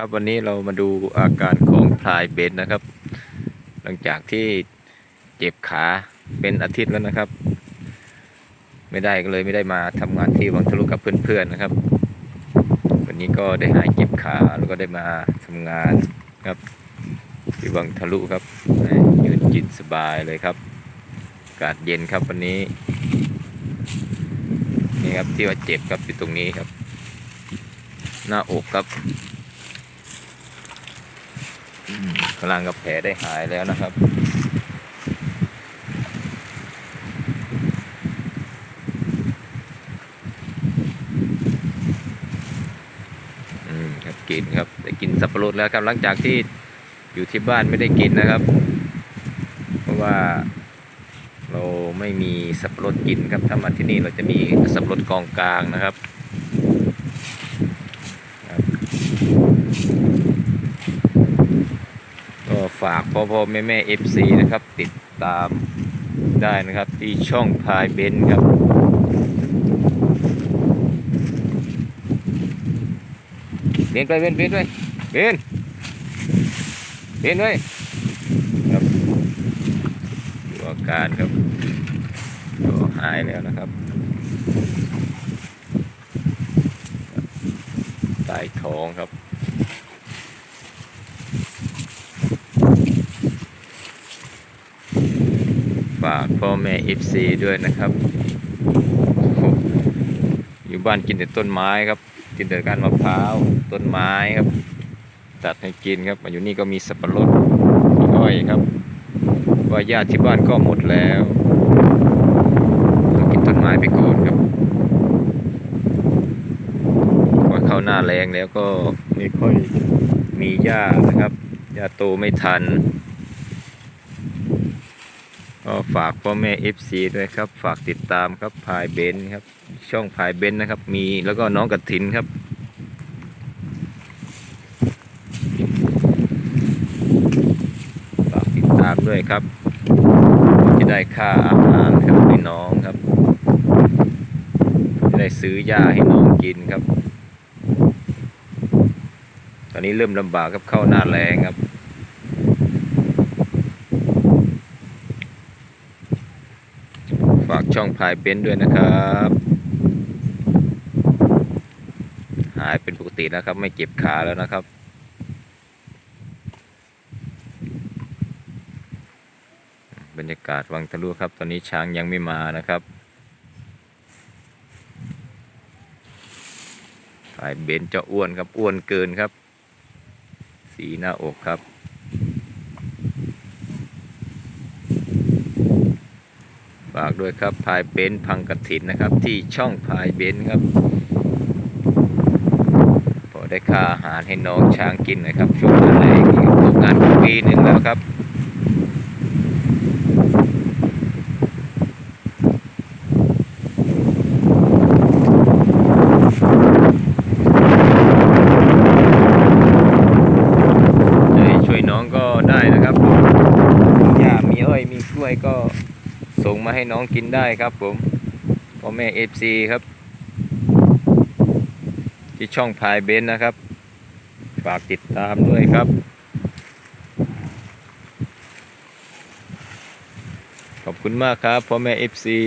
ครับวันนี้เรามาดูอาการของพลายเบนซ์นะครับ หลังจากที่เจ็บขาเป็นอาทิตย์แล้วนะครับ ไม่ได้ก็เลยไม่ได้มาทำงานที่วังทะลุกับเพื่อนๆนะครับ วันนี้ก็ได้หายเจ็บขาแล้วก็ได้มาทำงานครับที่วังทะลุครับยืนกินสบายเลยครับอากาศเย็นครับวันนี้นี่ครับที่ว่าเจ็บครับอยู่ตรงนี้ครับ หน้าอกครับ กำลังกับแผลได้หายแล้วนะครับอืมครับกินครับได้กินสับปะรดแล้วครับหลังจากที่อยู่ที่บ้านไม่ได้กินนะครับ เพราะว่าเราไม่มีสับปะรดกินครับถ้ามาที่นี่เราจะมีสับปะรดกองกลางนะครับ ฝากพ่อพ่อแม่แม่เอฟซีนะครับ ติดตามได้นะครับ ที่ช่องพายเบนซ์ครับ เบนไปเบนเบนไปเบนเบนไปครับดูอาการครับก็หายแล้วนะครับใต้ท้องครับ ฝากพ่อแม่ FC ด้วยนะครับโอ้โหอยู่บ้านกินแต่ต้นไม้ครับ กินแต่ก้านมะพร้าวต้นไม้ครับ ตัดให้กินครับมาอยู่นี่ก็มีสับปะรดมีอ้อยครับว่าญาติที่บ้านก็หมดแล้วต้องกินต้นไม้ไปก่อนครับพอเข้าหน้าแรงแล้วก็ไม่ค่อยมีหญ้านะครับหญ้าโตไม่ทัน ก็ฝากพ่อแม่ FC ด้วยครับ ฝากติดตามครับพายเบนซ์ครับ ช่องพายเบนซ์นะครับ มีแล้วก็น้องกระถินครับฝากติดตามด้วยครับ จะได้ค่าอาหารครับให้น้องครับจะได้ซื้อยาให้น้องกินครับ ตอนนี้เริ่มลำบากครับเข้าหน้าแรงครับ ฝากช่องพายเป็นด้วยนะครับ หายเป็นปกติแล้วครับ ไม่เจ็บขาแล้วนะครับ บรรยากาศวังทะลุครับ ตอนนี้ช้างยังไม่มานะครับพายเบนซ์เจ้าอ้วนครับอ้วนเกินครับ สีหน้าอกครับ ฝากด้วยครับพายเบนซ์พังกระถินนะครับ ที่ช่องพายเบนซ์ครับพอได้ค่าอาหารให้น้องช้างกินนะครับช่วงนั้นเลยตกงานปีหนึ่งแล้วครับช่วยน้องก็ได้นะครับมีหญ้ามีอ้อยมีกล้วยก็ ส่งมาให้น้องกินได้ครับผมพ่อแม่เอฟซีครับ ที่ช่องพายเบนนะครับ ฝากติดตามด้วยครับ ขอบคุณมากครับพ่อแม่เอฟซี